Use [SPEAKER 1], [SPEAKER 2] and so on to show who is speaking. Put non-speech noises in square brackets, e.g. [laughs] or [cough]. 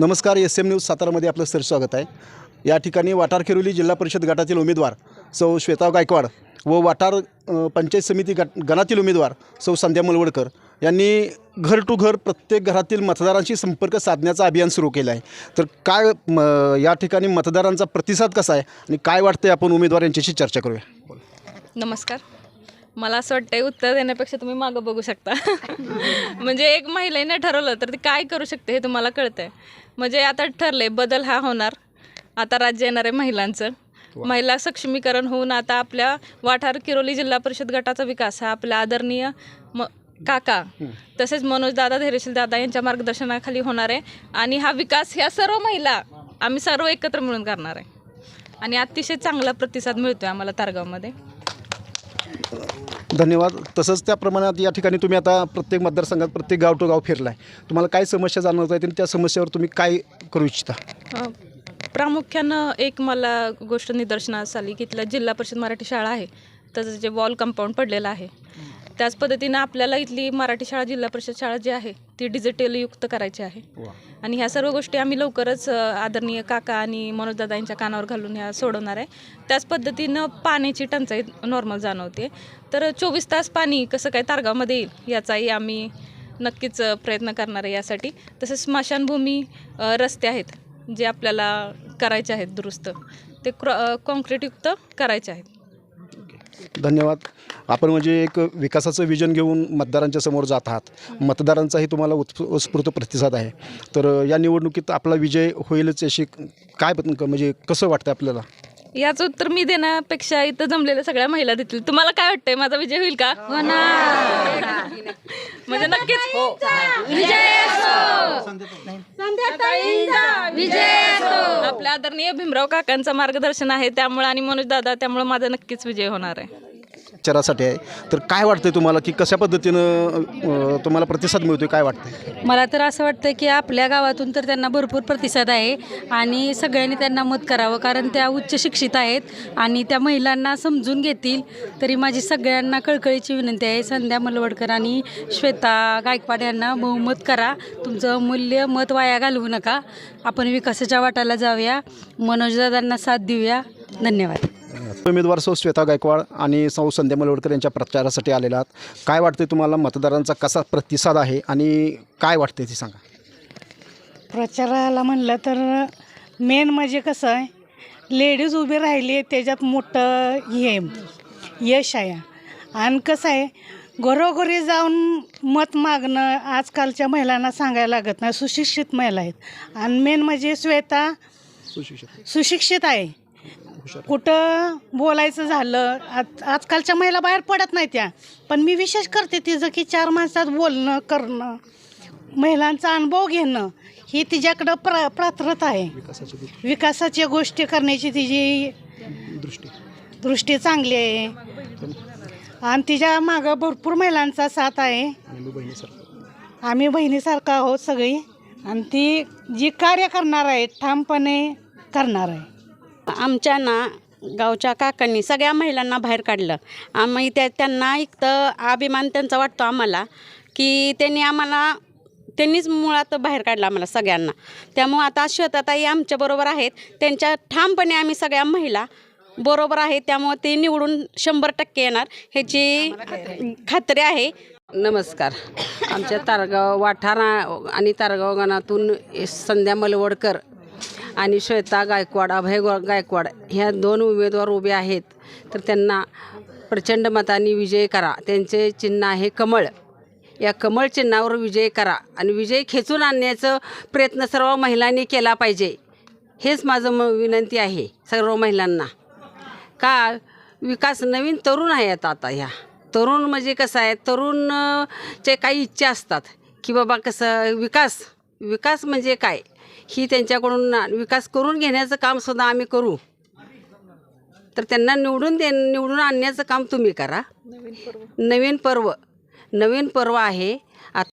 [SPEAKER 1] नमस्कार S M news सातारामध्ये आपलं सर स्वागत आहे. या ठिकाणी वाटार खेरोली जिल्हा परिषद गटातील उमेदवार सौ श्वेता गायकवाड व वाटार पंचायत समिती गट गणातील उमेदवार सौ संध्या मलवडकर यांनी घर टू घर प्रत्येक घरातील मतदारांशी संपर्क साधण्याचं अभियान सुरू केलं आहे. तर काय म, या ठिकाणी मतदारांचा प्रतिसाद कसा आहे आणि काय वाटतं आपण उमेदवार यांच्याशी चर्चा करूया?
[SPEAKER 2] नमस्कार. मला असं वाटतंय उत्तर देण्यापेक्षा तुम्ही मागं बघू शकता. [laughs] म्हणजे एक महिलेने ठरवलं तर ती काय करू शकते हे तुम्हाला कळतंय. म्हणजे आता ठरले बदल हा होणार. आता राज्य येणार आहे महिलांचं महिला सक्षमीकरण होऊन आता आपल्या वाठार किरोली जिल्हा परिषद गटाचा विकास हा आपल्या आदरणीय म काका तसेच मनोज दादा धैर्यशील दादा यांच्या मार्गदर्शनाखाली होणार आहे. आणि हा विकास ह्या सर्व महिला आम्ही सर्व एकत्र मिळून करणार आहे. आणि अतिशय चांगला प्रतिसाद मिळतोय आम्हाला तारगावमध्ये.
[SPEAKER 1] धन्यवाद. तसंच त्या प्रमाणात या ठिकाणी तुम्ही आता प्रत्येक मतदारसंघात प्रत्येक गाव टू गाव फिरला आहे तुम्हाला काय समस्या जाणवत आहेत आणि त्या समस्येवर तुम्ही काय करू इच्छिता?
[SPEAKER 2] प्रामुख्यानं एक मला गोष्ट निदर्शनास आली की इथलं जिल्हा परिषद मराठी शाळा आहे. त्याचं जे वॉल कंपाऊंड पडलेलं आहे. त्याच पद्धतीनं आपल्याला इथली मराठी शाळा जिल्हा परिषद शाळा जी आहे ती डिजिटल युक्त करायची आहे. आणि ह्या सर्व गोष्टी आम्ही लवकरच आदरणीय काका आणि मनोजदादा यांच्या कानावर घालून ह्या सोडवणार आहे. त्याच पद्धतीनं पाण्याची टंचाई नॉर्मल जाणवते. तर चोवीस तास पाणी कसं काय तारगावमध्ये येईल याचाही आम्ही नक्कीच प्रयत्न करणार आहे यासाठी. तसेच स्मशानभूमी रस्ते आहेत जे आपल्याला करायचे आहेत दुरुस्त. ते क्रॉ कॉन्क्रीटयुक्त करायचे आहेत.
[SPEAKER 1] धन्यवाद. आपण म्हणजे एक विकासाचं विजन घेऊन मतदारांच्या समोर जात आहात. मतदारांचाही तुम्हाला उत्स्फू उत्स्फूर्त प्रतिसाद आहे. तर या निवडणुकीत आपला विजय होईलच अशी काय म्हणजे कसं वाटतं आपल्याला?
[SPEAKER 2] याचं उत्तर मी देण्यापेक्षा इथं जमलेल्या सगळ्या महिला देतील. तुम्हाला काय वाटतंय? माझा विजय होईल का? म्हणजे नक्कीच. आपल्या आदरणीय भीमराव काकांचं मार्गदर्शन आहे त्यामुळे आणि मनोज दादा त्यामुळे माझा नक्कीच विजय होणार आहे.
[SPEAKER 1] प्रचारासाठी आहे. तर काय वाटतंय तुम्हाला की कशा पद्धतीनं तुम्हाला प्रतिसाद मिळतोय काय वाटतंय?
[SPEAKER 3] मला तर असं वाटतं की आपल्या गावातून तर त्यांना भरपूर प्रतिसाद आहे आणि सगळ्यांनी त्यांना मत करावं कारण त्या उच्च शिक्षित आहेत आणि त्या महिलांना समजून घेतील. तरी माझी सगळ्यांना कळकळीची विनंती आहे संध्या मलवडकर आणि श्वेता गायकवाड यांना बहुमत करा. तुमचं अमूल्य मत वाया घालवू नका. आपण विकासाच्या वाटाला जाऊया. मनोजदादांना साथ देऊया. धन्यवाद.
[SPEAKER 1] उमेदवार सौ श्वेता गायकवाड आणि सौ संध्या मलवडकर यांच्या प्रचारासाठी आलेला आहात. काय वाटतंय तुम्हाला मतदारांचा कसा प्रतिसाद आहे आणि काय वाटतंय ते सांगा.
[SPEAKER 4] प्रचाराला म्हणलं तर मेन म्हणजे कसं आहे लेडीज उभी राहिली आहे त्याच्यात मोठं हे यश आहे. आणि कसं आहे घरोघरी जाऊन मत मागणं आजकालच्या महिलांना सांगायला लागत नाही. सुशिक्षित महिला आहेत. आणि मेन म्हणजे श्वेता
[SPEAKER 1] सुशिक्षित.
[SPEAKER 4] सुशिक्षित आहे. कुठं बोलायचं झालं? आज आजकालच्या महिला बाहेर पडत नाही त्या पण मी विशेष करते तिचं की चार माणसात बोलणं करणं महिलांचा अनुभव घेणं ही तिच्याकडं प्र पात्रता आहे.
[SPEAKER 1] विकासाची
[SPEAKER 4] विकासाच्या गोष्टी करण्याची तिची
[SPEAKER 1] दृष्टी.
[SPEAKER 4] दृष्टी चांगली आहे. आणि तिच्या मागं भरपूर महिलांचा साथ आहे.
[SPEAKER 1] आणि मी बहिणीसारखं.
[SPEAKER 4] आम्ही बहिणीसारखं आहोत सगळी. आणि ती जी कार्य करणार आहे ठामपणे करणार आहे.
[SPEAKER 5] आमच्या ना गावच्या काकांनी सगळ्या महिलांना बाहेर काढलं. आम्ही त्या त्यांना एक तर अभिमान त्यांचा वाटतो आम्हाला की त्यांनी आम्हाला त्यांनीच मुळात बाहेर काढलं आम्हाला सगळ्यांना. त्यामुळं आता श्वेताताई आमच्याबरोबर आहेत. त्यांच्या ठामपणे आम्ही सगळ्या महिला बरोबर आहेत. त्यामुळं ते निवडून शंभर टक्के येणार. ह्याची खात्री आहे.
[SPEAKER 6] नमस्कार. आमच्या तारगाव वाठारा आणि तारगाव गणातून संध्या मलवडकर आणि श्वेता गायकवाड अभय गायकवाड ह्या दोन उमेदवार उभे आहेत. तर त्यांना प्रचंड मताने विजय करा. त्यांचे चिन्ह आहे कमळ. या कमळ चिन्हावर विजय करा आणि विजय खेचून आणण्याचं प्रयत्न सर्व महिलांनी केला पाहिजे. हेच माझं म विनंती आहे सर्व महिलांना. का विकास नवीन तरुण आहेत आता ह्या. तरुण म्हणजे कसं आहे तरुण चे काही इच्छा असतात की बाबा कसं विकास विकास म्हणजे काय? ही त्यांच्याकडून विकास करून घेण्याचं कामसुद्धा आम्ही करू. तर त्यांना निवडून दे निवडून आणण्याचं काम तुम्ही करा. नवीन पर्व. नवीन पर्व आहे.